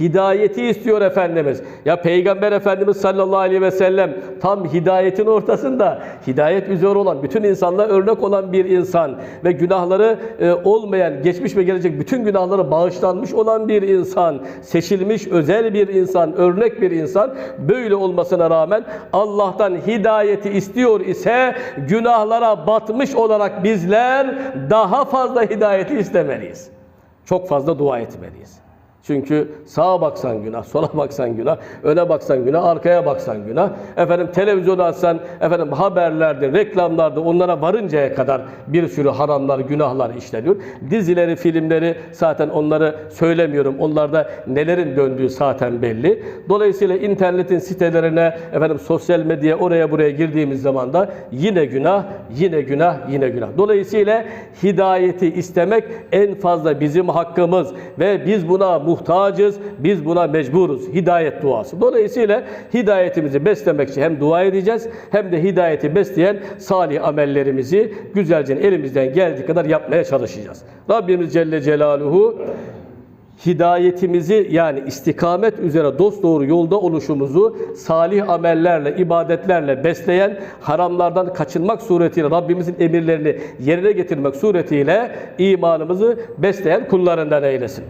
hidayeti istiyor Efendimiz. Ya Peygamber Efendimiz sallallahu aleyhi ve sellem tam hidayetin ortasında hidayet üzere olan, bütün insanlara örnek olan bir insan ve günahları e, olmayan, geçmiş ve gelecek bütün günahları bağışlanmış olan bir insan, seçilmiş özel bir insan, örnek bir insan böyle olmasına rağmen Allah'tan hidayeti istiyor ise günahlara batmış olarak bizler daha fazla hidayeti istemeliyiz. Çok fazla dua etmeliyiz. Çünkü sağa baksan günah, sola baksan günah, öne baksan günah, arkaya baksan günah. Efendim televizyonu açsan, efendim haberlerde, reklamlarda onlara varıncaya kadar bir sürü haramlar, günahlar işleniyor. Dizileri, filmleri zaten onları söylemiyorum. Onlarda nelerin döndüğü zaten belli. Dolayısıyla internetin sitelerine, efendim sosyal medyaya oraya buraya girdiğimiz zaman da yine günah, yine günah, yine günah. Dolayısıyla hidayeti istemek en fazla bizim hakkımız ve biz buna muhtacız, biz buna mecburuz. Hidayet duası. Dolayısıyla hidayetimizi beslemek için hem dua edeceğiz hem de hidayeti besleyen salih amellerimizi güzelce elimizden geldiği kadar yapmaya çalışacağız. Rabbimiz Celle Celaluhu hidayetimizi yani istikamet üzere dosdoğru yolda oluşumuzu salih amellerle, ibadetlerle besleyen, haramlardan kaçınmak suretiyle Rabbimizin emirlerini yerine getirmek suretiyle imanımızı besleyen kullarından eylesin.